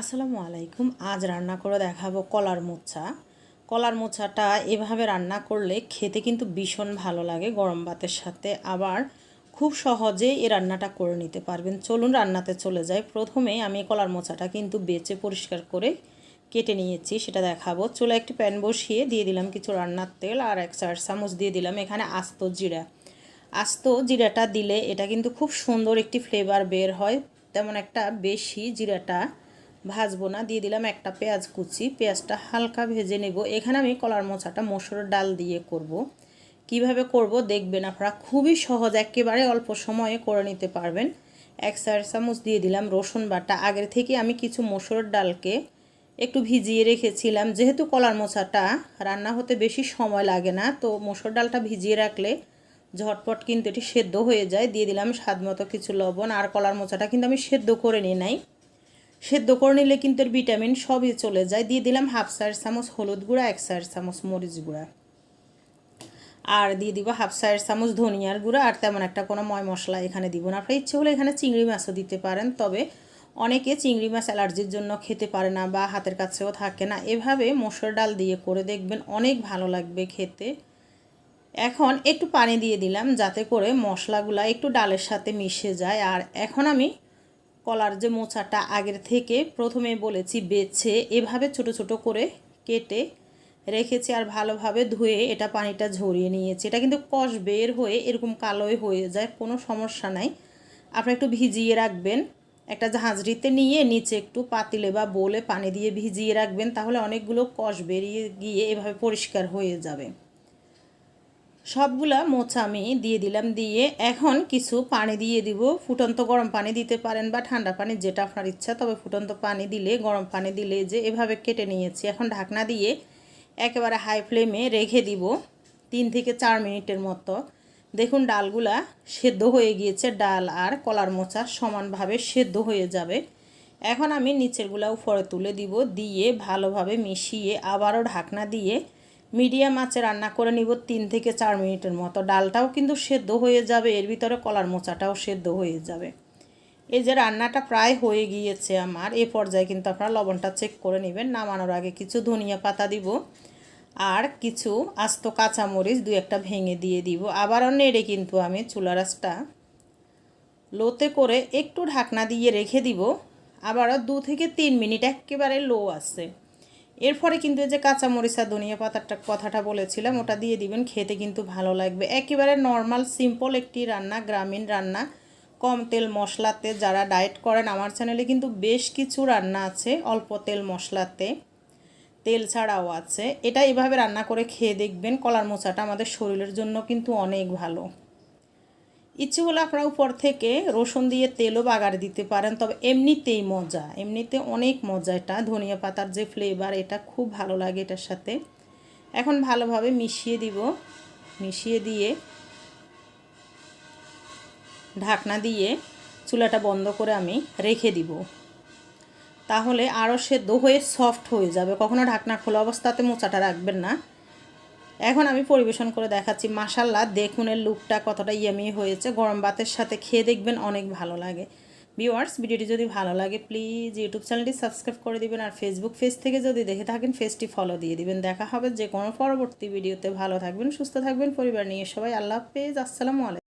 আসসালামু আলাইকুম। আজ রান্না করে দেখাবো কলার মোচা। কলার মোচাটা এভাবে রান্না করলে খেতে কিন্তু ভীষণ ভালো লাগে গরম ভাতের সাথে। আবার খুব সহজে এই রান্নাটা করে নিতে পারবেন। চলুন রান্নাতে চলে যাই। প্রথমে আমি কলার মোচাটা কিন্তু বেচে পরিষ্কার করে কেটে নিয়েছি, সেটা দেখাবো। চুলা একটি প্যান বসিয়ে দিয়ে দিলাম কিছু রান্নার তেল আর এক চার চামচ দিয়ে দিলাম এখানে আস্ত জিরা। আস্ত জিরাটা দিলে এটা কিন্তু খুব সুন্দর একটি ফ্লেভার বের হয়। তেমন একটা বেশি জিরাটা ভাজবো না, দিয়ে দিলাম একটা পেঁয়াজ কুচি। পেঁয়াজটা হালকা ভেজে নেব। এখানে আমি কলার মোচাটা মসুরের ডাল দিয়ে করব। কীভাবে করব দেখবেন আপনারা, খুবই সহজ, একেবারে অল্প সময়ে করে নিতে পারবেন। এক চার চামচ দিয়ে দিলাম রসুন বাটা। আগের থেকে আমি কিছু মসুরের ডালকে একটু ভিজিয়ে রেখেছিলাম। যেহেতু কলার মোচাটা রান্না হতে বেশি সময় লাগে না, তো মসুর ডালটা ভিজিয়ে রাখলে ঝটপট কিন্তু এটি সেদ্ধ হয়ে যায়। দিয়ে দিলাম স্বাদ মতো কিছু লবণ। আর কলার মোচাটা কিন্তু আমি সেদ্ধ করে নিই নাই। সেদ্ধ করে নিলে কিন্তু এর ভিটামিন সবই চলে যায়। দিয়ে দিলাম হাফ চার চামচ হলুদ গুঁড়া, এক চার চামচ মরিচ গুঁড়া। আর দিয়ে দিব হাফ চার চামচ ধনিয়ার গুঁড়া, আর তেমন একটা কোনো ময় মশলা এখানে দিব না। আপনার ইচ্ছে হলে এখানে চিংড়ি মাছও দিতে পারেন, তবে অনেকে চিংড়ি মাছ অ্যালার্জির জন্য খেতে পারে না বা হাতের কাছেও থাকে না। এভাবে মসুর ডাল দিয়ে করে দেখবেন অনেক ভালো লাগবে খেতে। এখন একটু পানি দিয়ে দিলাম যাতে করে মশলাগুলা একটু ডালের সাথে মিশে যায়। আর এখন আমি কলার যে মোচাটা আগের থেকে প্রথমে বলেছি বেছে, এভাবে ছোট ছোট করে কেটে রেখেছি আর ভালোভাবে ধুয়ে এটা পানিটা ঝরিয়ে নিয়েছি। এটা কিন্তু কষ বের হয়ে এরকম কালোই হয়ে যায়, কোনো সমস্যা নাই। আপনি একটু ভিজিয়ে রাখবেন। একটা ঝাঁঝরিতে নিয়ে নিচে একটু পাতিলে বা বলে পানি দিয়ে ভিজিয়ে রাখবেন, তাহলে অনেকগুলো কষ বেরিয়ে গিয়ে এভাবে পরিষ্কার হয়ে যাবে। সবগুলা মোচা আমি দিয়ে দিলাম, দিয়ে এখন কিছু পানি দিয়ে দিব। ফুটন্ত গরম পানি দিতে পারেন বা ঠান্ডা পানি যেটা আপনার ইচ্ছা, তবে ফুটন্ত পানি দিলে, গরম পানি দিলে যে এভাবে কেটে নিয়েছি। এখন ঢাকনা দিয়ে একেবারে হাই ফ্লেমে রেখে দিব তিন থেকে চার মিনিটের মতো। দেখুন ডালগুলা সেদ্ধ হয়ে গিয়েছে, ডাল আর কলার মোচা সমানভাবে সেদ্ধ হয়ে যাবে। এখন আমি নিচেরগুলা উপরে তুলে দিব, দিয়ে ভালোভাবে মিশিয়ে আবারও ঢাকনা দিয়ে মিডিয়াম আঁচে রান্না করে নিব তিন থেকে চার মিনিটের মতো। ডালটাও কিন্তু সেদ্ধ হয়ে যাবে, এর ভিতরে কলার মোচাটাও সেদ্ধ হয়ে যাবে। এই যে রান্নাটা প্রায় হয়ে গিয়েছে আমার, এ পর্যায়ে কিন্তু আপনারা লবণটা চেক করে নেবেন। নামানোর আগে কিছু ধনিয়া পাতা দিব আর কিছু আস্ত কাঁচামরিচ দু একটা ভেঙে দিয়ে দিব। আবারও নেড়ে কিন্তু আমি চুলা রাসটা লোতে করে একটু ঢাকনা দিয়ে রেখে দিব। আবারও দু থেকে তিন মিনিট একেবারে লো আছে। এরপরে কিন্তু এই যে কাঁচামরিচ, ধনিয়া পাতাটা কথাটা বলেছিলাম, ওটা দিয়ে দিবেন, খেতে কিন্তু ভালো লাগবে। একেবারে নর্মাল সিম্পল একটি রান্না, গ্রামীণ রান্না। কম তেল মশলাতে যারা ডায়েট করেন, আমার চ্যানেলে কিন্তু বেশ কিছু রান্না আছে অল্প তেল মশলাতে। তেল ছাড়াও আছে। এটা এভাবে রান্না করে খেয়ে দেখবেন, কলার মোচাটা আমাদের শরীরের জন্য কিন্তু অনেক ভালো। ইচ্ছে হলে আপনারা উপর থেকে রসুন দিয়ে তেলও বাগার দিতে পারেন, তবে এমনিতেই মজা, এমনিতে অনেক মজা এটা, ধনিয়া পাতার যে ফ্লেভার এটা খুব ভালো লাগে এটার সাথে। এখন ভালোভাবে মিশিয়ে দিব, মিশিয়ে দিয়ে ঢাকনা দিয়ে চুলাটা বন্ধ করে আমি রেখে দিব। তাহলে আরও সেদ্ধ হয়ে সফট হয়ে যাবে, কখনো ঢাকনা খোলা অবস্থাতে মোচাটা রাখবেন না। এখন আমি পরিবেশন করে দেখাচ্ছি মাসাল্লাহ দেখুন এর লুকটা কতটা ইয়ামি হয়েছে। গরম ভাতের সাথে খেয়ে দেখবেন অনেক ভালো লাগে। ভিওয়ার্স ভিডিওটি যদি ভালো লাগে প্লিজ ইউটিউব চ্যানেলটি সাবস্ক্রাইব করে দিবেন আর ফেসবুক পেজ থেকে যদি দেখে থাকেন পেজটি ফলো দিয়ে দিবেন। দেখা হবে যে কোনো পরবর্তী ভিডিওতে ভালো থাকবেন, সুস্থ থাকবেন, পরিবার নিয়ে সবাই। আল্লাহ হাফেজ, আসসালামু আলাইকুম।